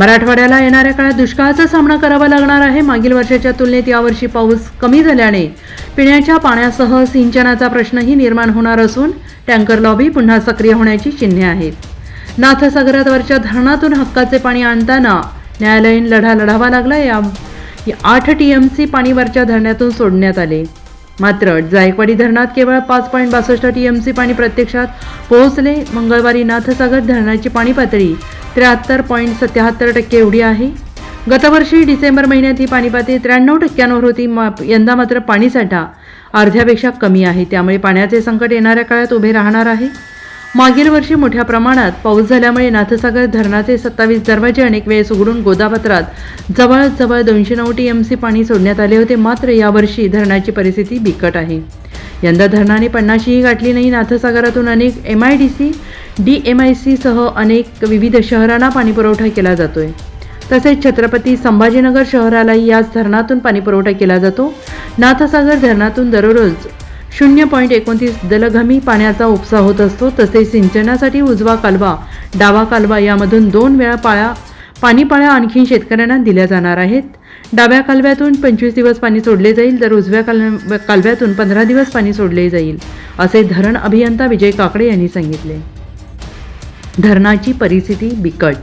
मराठवाड्याला येणाऱ्या काळात दुष्काळाचा सामना करावा लागणार आहे. मागील वर्षाच्या तुलनेत यावर्षी पाऊस कमी झाल्याने पिण्याच्या पाण्यासह सिंचनाचा प्रश्नही निर्माण होणार असून टँकर लॉबी पुन्हा सक्रिय होण्याची चिन्हे आहेत. नाथसागरावरच्या धरणातून हक्काचे पाणी आणताना न्यायालयीन लढा लढावा लागला. या या आठ टी एम सी पाणीवरच्या धरणातून सोडण्यात आले. मात्र जायकवाडी धरणात केवळ पाच पॉईंट बासष्ट टी एम सी पाणी प्रत्यक्षात पोहोचले. मंगळवारी नाथसागर धरणाची पाणी पातळी त्र्याहत्तर पॉईंट सत्याहत्तर टक्के एवढी आहे. गतवर्षी डिसेंबर महिन्यात ही पाणीपाती त्र्याण्णव टक्क्यांवर होती मा- यंदा मात्र पाणीसाठा अर्ध्यापेक्षा कमी आहे. त्यामुळे पाण्याचे संकट येणाऱ्या काळात उभे राहणार आहे. मागील वर्षी मोठ्या प्रमाणात पाऊस झाल्यामुळे नाथसागर धरणाचे सत्तावीस दरवाजे अनेक वेळेस उघडून गोदापत्रात जवळजवळ दोनशे नऊ टी एम सी पाणी सोडण्यात आले होते. मात्र यावर्षी धरणाची परिस्थिती बिकट आहे. यंदा धरणाने पन्नाशीही गाठली नाही. नाथसागरातून अनेक M I D C D M I सीसह अनेक विविध शहरांना पाणीपुरवठा केला जातोय. तसेच छत्रपती संभाजीनगर शहरालाही याच धरणातून पाणीपुरवठा केला जातो. नाथसागर धरणातून दररोज शून्य पॉईंट एकोणतीस दलघमी पाण्याचा उपसा होत असतो. तसेच सिंचनासाठी उजवा कालवा डावा कालवा यामधून दोन वेळा पाळ्या पाणीपाळ्या आणखी शेतकऱ्यांना दिल्या जाणार आहेत. डाव्या कालव्यातून पंचवीस दिवस पाणी सोडले जाईल तर उजव्या काल कालव्यातून पंधरा दिवस पाणी सोडले जाईल असे धरण अभियंता विजय काकडे यांनी सांगितले. धरणाची परिस्थिती बिकट.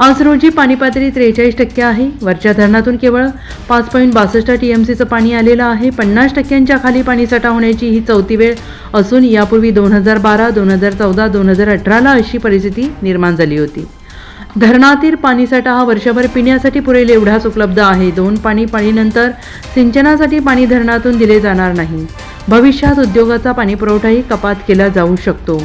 आज रोजी पाणी पातळी त्रेचाळीस टक्के आहे. वरच्या धरणातून केवळ पाच पॉईंट बासष्ट टी एम सीचं पाणी आलेलं आहे. पन्नास टक्क्यांच्या खाली पाणीसाठा होण्याची ही चौथी वेळ असून यापूर्वी दोन हजार बारा दोन हजार चौदा दोन हजार अठराला अशी परिस्थिती निर्माण झाली होती. धरणातील पाणीसाठा हा वर्षभर पिण्यासाठी पुरेल एवढाच उपलब्ध आहे. दोन पाणी पाणीनंतर सिंचनासाठी पाणी धरणातून दिले जाणार नाही. भविष्यात उद्योगाचा पाणीपुरवठाही कपात केला जाऊ शकतो.